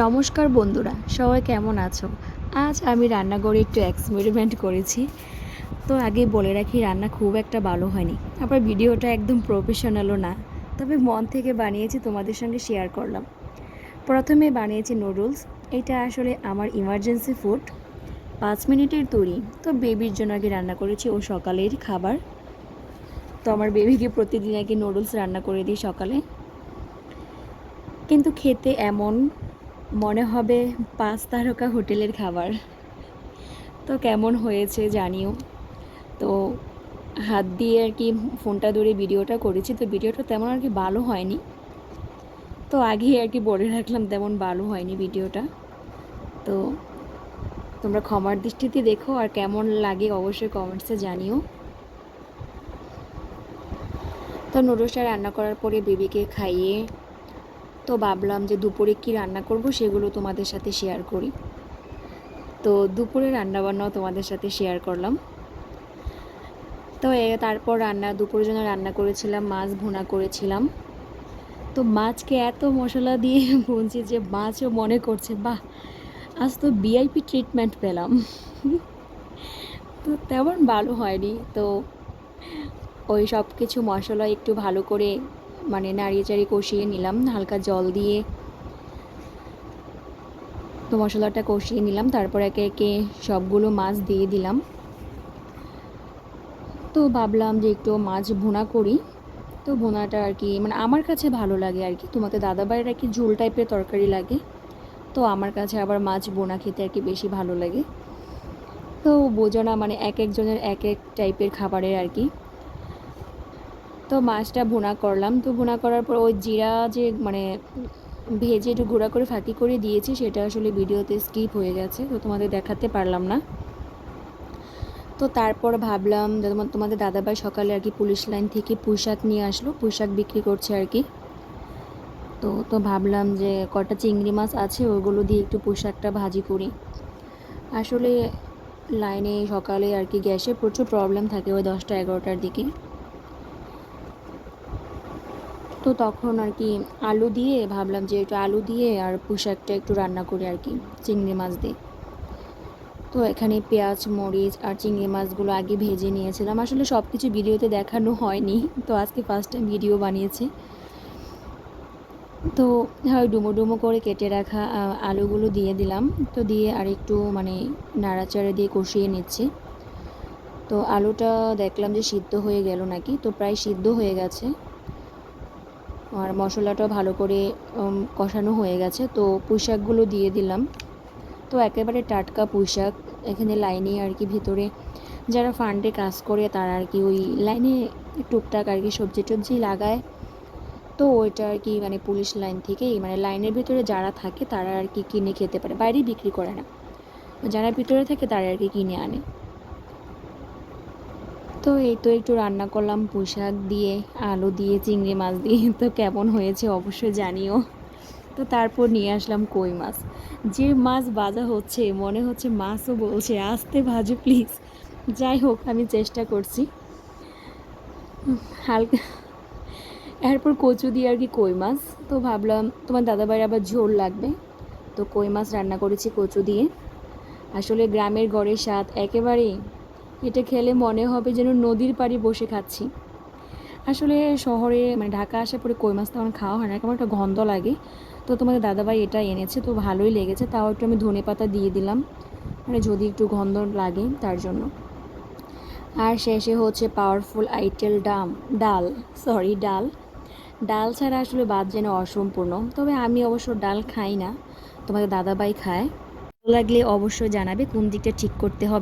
নমস্কার বন্ধুরা, সবাই কেমন আছো? আজ আমি রান্নাঘরে একটু এক্সপেরিমেন্ট করেছি। তো আগে বলে রাখি, রান্না খুব একটা ভালো হয়নি। আবার ভিডিওটা একদম প্রফেশনালও না। তবে মন থেকে বানিয়েছি, তোমাদের সঙ্গে শেয়ার করলাম। প্রথমে বানিয়েছি নুডলস এটা আসলে আমার ইমার্জেন্সি ফুড পাঁচ মিনিটের তৈরি। তো বেবির জন্য আগে রান্না করেছি, ও সকালের খাবার। তো আমার বেবিকে প্রতিদিন আগে নুডলস রান্না করে দিই সকালে। কিন্তু খেতে এমন মনে হবে পাঁচ তারকা হোটেলের খাবার। তো কেমন হয়েছে জানিও। তো হাত দিয়ে আর কি ফোনটা ধরে ভিডিওটা করেছি, তো ভিডিওটা তেমন আর কি ভালো হয়নি। তো আগেই আর কি বলে রাখলাম তেমন ভালো হয়নি ভিডিওটা। তো তোমরা ক্ষমার দৃষ্টিতে দেখো আর কেমন লাগে অবশ্যই কমেন্টসে জানিও। তো নুডলসটা রান্না করার পরে বেবিকে খাইয়ে তো ভাবলাম যে দুপুরে কি রান্না করব সেগুলো তোমাদের সাথে শেয়ার করি। তো দুপুরে রান্নাবান্নাও তোমাদের সাথে শেয়ার করলাম। তো তারপর রান্না, দুপুরের জন্য রান্না করেছিলাম, মাছ ভুনা করেছিলাম। তো মাছকে এত মশলা দিয়ে ভুনছি যে মাছও মনে করছে, বাহ, আজ তো ভিআইপি ট্রিটমেন্ট পেলাম। তো তেমন ভালো হয়নি। তো ওই সব কিছু মশলা একটু ভালো করে মানে নাড়িয়ে চাড়িয়ে কষিয়ে নিলাম, হালকা জল দিয়ে তো মশলাটা কষিয়ে নিলাম, তারপর একে একে সবগুলো মাছ দিয়ে দিলাম। তো ভাবলাম যে একটু মাছ ভুনা করি। তো ভুনাটা আর কি মানে আমার কাছে ভালো লাগে আর কি। তোমাদের দাদাবাইয়ের আর কি ঝোল টাইপের তরকারি লাগে। তো আমার কাছে আবার মাছ বোনা খেতে আর কি বেশি ভালো লাগে। তো বোঝো না মানে এক একজনের এক এক টাইপের খাবারের আর কি। তো মাছটা ভুনা করলাম। তো ভুনা করার পর ওই জিরা যে মানে ভেজে একটু গুঁড়া করে ফাঁকি করে দিয়েছি, সেটা আসলে ভিডিওতে স্কিপ হয়ে গেছে। তো তোমাদের দেখাতে পারলাম না। তো তারপর ভাবলাম তোমাদের দাদাভাই সকালে আর কি পুলিশ লাইন থেকে পুঁইশাক নিয়ে আসলো। পুঁইশাক বিক্রি করছে আর কি। তো তো ভাবলাম যে কটা চিংড়ি মাছ আছে, ওগুলো দিয়ে একটু পোশাকটা ভাজি করি। আসলে লাইনে সকালে আর কি গ্যাসের প্রচুর প্রবলেম থাকে ওই দশটা এগারোটার দিকে। তো তখন আর কি আলু দিয়ে ভাবলাম যে একটু আলু দিয়ে আর পোশাকটা একটু রান্না করি আর কি, চিংড়ি মাছ দিয়ে। তো এখানে পেঁয়াজ, মরিচ আর চিংড়ি মাছগুলো আগে ভেজে নিয়েছিলাম। আসলে সব কিছু ভিডিওতে দেখানো হয়নি, তো আজকে ফার্স্ট টাইম ভিডিও বানিয়েছি। তো হয় ডুমো ডুমো করে কেটে রাখা আলুগুলো দিয়ে দিলাম। তো দিয়ে আর একটু মানে নাড়াচাড়া দিয়ে কষিয়ে নিচ্ছি। তো আলুটা দেখলাম যে সিদ্ধ হয়ে গেল নাকি, তো প্রায় সিদ্ধ হয়ে গেছে। আর মশলাটাও ভালো করে কষানো হয়ে গেছে। তো পুঁইশাকগুলো দিয়ে দিলাম। তো একেবারে টাটকা পুঁইশাক। এখানে লাইনে আর কি ভিতরে যারা ফান্ডে কাজ করে, তারা আর কি ওই লাইনে টুকটাক আর কি সবজি টবজি লাগায়। তো ওইটা আর কি মানে পুলিশ লাইন থেকেই মানে লাইনের ভিতরে যারা থাকে, তারা আর কি কিনে খেতে পারে। বাইরে বিক্রি করে না। যারা ভিতরে থাকে, তারা আর কি কিনে আনে। তো এই তো একটু রান্না করলাম পোশাক দিয়ে, আলু দিয়ে, চিংড়ি মাছ দিয়ে। তো কেমন হয়েছে অবশ্যই জানিও। তো তারপর নিয়ে আসলাম কই মাছ। যে মাছ ভাজা হচ্ছে, মনে হচ্ছে মাছও বলছে, আসতে ভাজো প্লিজ যাই হোক, আমি চেষ্টা করছি। হালকা এরপর কচু দিয়ে আর কি কই মাছ। তো ভাবলাম, তোমার দাদাবাইয়ের আবার ঝোল লাগবে। তো কই মাছ রান্না করেছি কচু দিয়ে। আসলে গ্রামের গড়ের স্বাদ একেবারেই এটা খেলে মনে হবে যেন নদীর পাড়ে বসে খাচ্ছি। আসলে শহরে মানে ঢাকা আসার পরে কই মাছ তেমন খাওয়া হয় না কেমন একটা গন্ধ লাগে। তো তোমাদের দাদাভাই এটা এনেছে, তো ভালোই লেগেছে, তাও একটু আমি ধনে পাতা দিয়ে দিলাম। মানে যদি একটু গন্ধ লাগে তার জন্য। আর শেষে হচ্ছে পাওয়ারফুল আইটেল ডাম ডাল সরি ডাল। ডাল ছাড়া আসলে বাদ যেন অসম্পূর্ণ। তবে আমি অবশ্য ডাল খাই না, তোমাদের দাদাভাই খায়। ভালো লাগলে অবশ্যই জানাবে কোন দিকটা ঠিক করতে হবে।